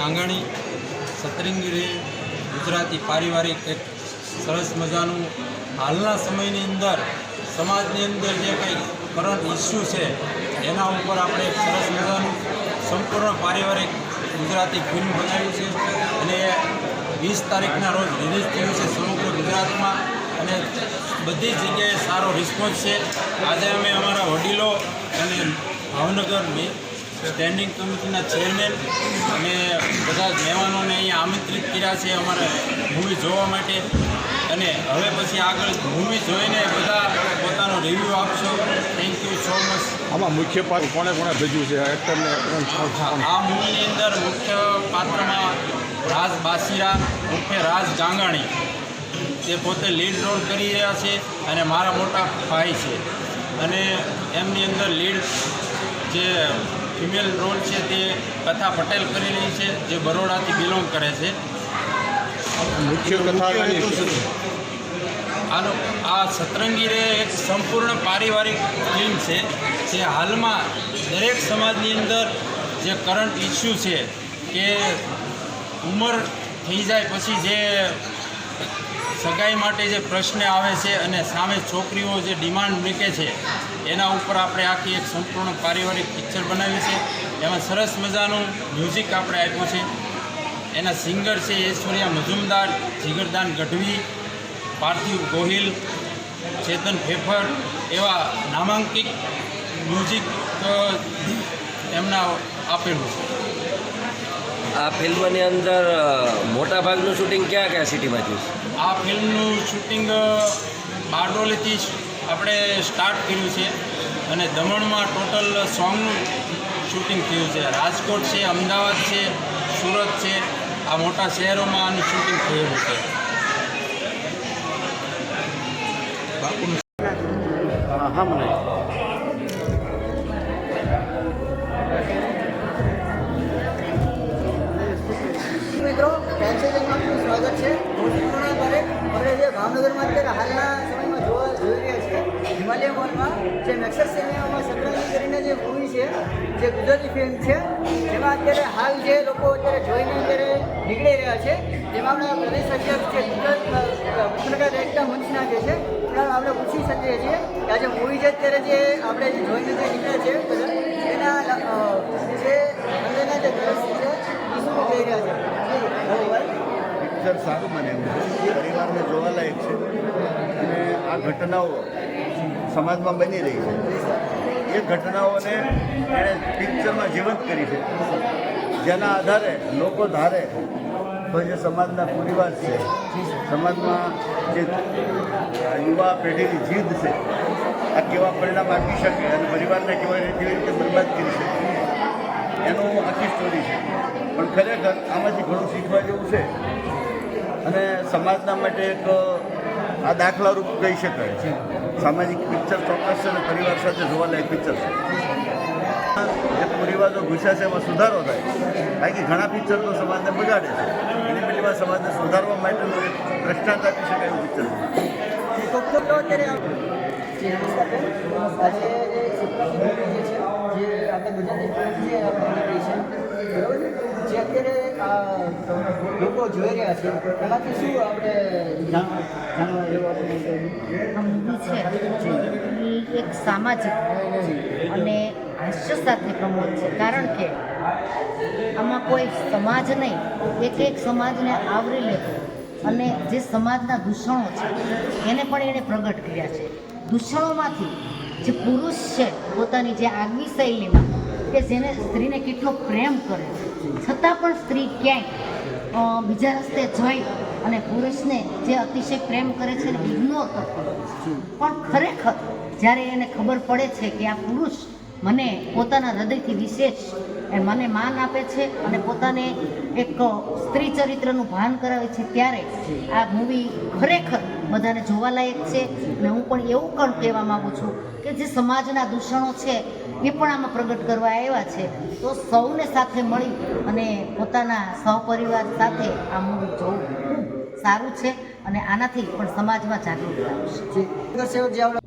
ગાંગાણી સતરંગી રે ગુજરાતી પારિવારિક એક સરસ મજાનું હાલના સમયની અંદર, સમાજની અંદર જે કંઈ કરંટ ઇસ્યુ છે, એના ઉપર આપણે એક સરસ મજાનું સંપૂર્ણ પારિવારિક ગુજરાતી ફિલ્મ બનાવ્યું છે. અને વીસ તારીખના રોજ રિલીઝ થયું છે સમગ્ર ગુજરાતમાં. અને બધી જગ્યાએ સારો રિસ્પોન્સ છે. આજે અમે અમારા વડીલો અને ભાવનગર સ્ટેન્ડિંગ કમિટીના ચેરમેન અને બધા મહેમાનોને અહીંયા આમંત્રિત કર્યા છે અમારે મૂવી જોવા માટે. અને હવે પછી આગળ મૂવી જોઈને બધા પોતાનો રિવ્યૂ આપશો. થેન્ક યુ સો મચ આમાં મુખ્ય પાત્ર કોણે કોણે ભજ્યું છે? એક્ટરને આ મૂવીની અંદર મુખ્ય પાત્રમાં રાજ બાસીરા મુખ્ય રાજ ગાંગાણી. તે પોતે લીડ રોલ કરી રહ્યા છે અને મારા મોટા ભાઈ છે. અને એમની અંદર લીડ જે ફિમેલ રોલ છે તે કથા પટેલ કરી રહી છે જે બરોડાથી બિલોંગ કરે છે. મુખ્ય કથા આનો આ સતરંગી રે એક સંપૂર્ણ પારિવારિક ફિલ્મ છે જે હાલમાં દરેક સમાજની અંદર જે કરંટ ઇસ્યુ છે કે ઉંમર થઈ જાય પછી જે સગાઈ માટે જે પ્રશ્ન આવે છે અને સામે છોકરીઓ જે ડિમાન્ડ મૂકે છે, એના ઉપર આપણે આખી એક સંપૂર્ણ પારિવારિક પિક્ચર બનાવી છે. એમાં સરસ મજાનું મ્યુઝિક આપણે આપ્યું છે. એના સિંગર છે ઐશ્વર્યા મજુમદાર, જીગરદાન ગઢવી, પાર્થિવ ગોહિલ, ચેતન ફેફર એવા નામાંકિત મ્યુઝિક એમના આપેલું છે. આ ફિલ્મની અંદર મોટાભાગનું મોટા ભાગનું શૂટિંગ ક્યાં કયા સિટીમાં થયું આ ફિલ્મનું શૂટિંગ બારડોલીથી આપણે સ્ટાર્ટ કર્યું છે અને દમણમાં ટોટલ સોંગનું શૂટિંગ થયું છે. રાજકોટ છે અમદાવાદ છે સુરત છે આ મોટા શહેરોમાં આનું શૂટિંગ થયેલું છે. હા મને. આપણે અત્યારે હાલના સમયમાં જોવા જોઈ રહ્યા છે હિમાલય મોલમાં જે નક્ષર સિનેમામાં સતરંગી કરીને જે મૂવી છે, જે ગુજરાતી ફિલ્મ છે, જેમાં અત્યારે હાલ જે લોકો અત્યારે જોઈને અત્યારે નીકળી રહ્યા છે જેમાં આપણા પ્રદેશ અધ્યક્ષ જે ગુજરાત પત્રકાર મંચના જે છે આપણે પૂછી શકીએ છીએ આજે મૂવી છે અત્યારે જે આપણે જે જોઈને જે નીકળ્યા છે બધા એના અ, જે અંદરના જે દ્રશ્ય છે એ શું કહી રહ્યા છે બરોબર પિક્ચર સારું મને એમ. છે પરિવારને જોવાલાયક છે. અને આ ઘટનાઓ સમાજમાં બની રહી છે. એ ઘટનાઓને એણે પિક્ચરમાં જીવંત કરી છે. જેના આધારે, લોકો ધારે તો જે સમાજના પરિવાર છે, સમાજમાં જે યુવા પેઢીની જીદ છે, આ કેવા પરિણામ આપી શકે અને પરિવારને કેવા કેવી રીતે બરબાદ કરી શકે, એનું આખી સ્ટોરી છે. પણ ખરેખર આમાંથી ઘણું શીખવા જેવું છે. અને સમાજના માટે એક, આ દાખલારૂપ કહી શકાય. સામાજિક પિક્ચર ચોક્કસ છે અને પરિવાર સાથે જોવાલાયક પિક્ચર છે. જે કુરિવાજો ઘૂસ્યા છે એમાં સુધારો થાય. બાકી ઘણા પિક્ચર તો સમાજને બગાડે છે. એની પેલીમાં સમાજને સુધારવા માટેનું એક દ્રષ્ટાંત આપી શકાય એવું પિક્ચર જે અત્યારે લોકો જોઈ રહ્યા છે. એમાંથી શું આપણે જાણવા છે એક સામાજિક અને હાસ્ય સાથે પ્રમોદ છે. કારણ કે આમાં કોઈ સમાજ નહીં, એક એક સમાજને આવરી લેતો અને જે સમાજના દૂષણો છે, એને પણ એણે પ્રગટ કર્યા છે. દૂષણોમાંથી જે પુરુષ છે પોતાની જે આગવી શૈલીમાં, કે જેને સ્ત્રીને કેટલો પ્રેમ કરે છતાં પણ સ્ત્રી ક્યાંય બીજા રસ્તે જઈ અને પુરુષને જે અતિશય પ્રેમ કરે છે ને ઇગ્નોર કરતો પણ ખરેખર જ્યારે એને ખબર પડે છે કે આ પુરુષ મને પોતાના હૃદયથી વિશેષ એ મને માન આપે છે અને પોતાને એક સ્ત્રી ચરિત્રનું ભાન કરાવે છે ત્યારે આ મૂવી ખરેખર બધાને જોવાલાયક છે અને હું પણ એવું પણ કહેવા માગું છું કે જે સમાજના દૂષણો છે એ પણ આમાં પ્રગટ કરવા આવ્યા છે. તો સૌને સાથે મળી અને પોતાના સહપરિવાર સાથે આ મૂવી જોવું સારું છે અને આનાથી પણ સમાજમાં જાગૃતિ આવશે.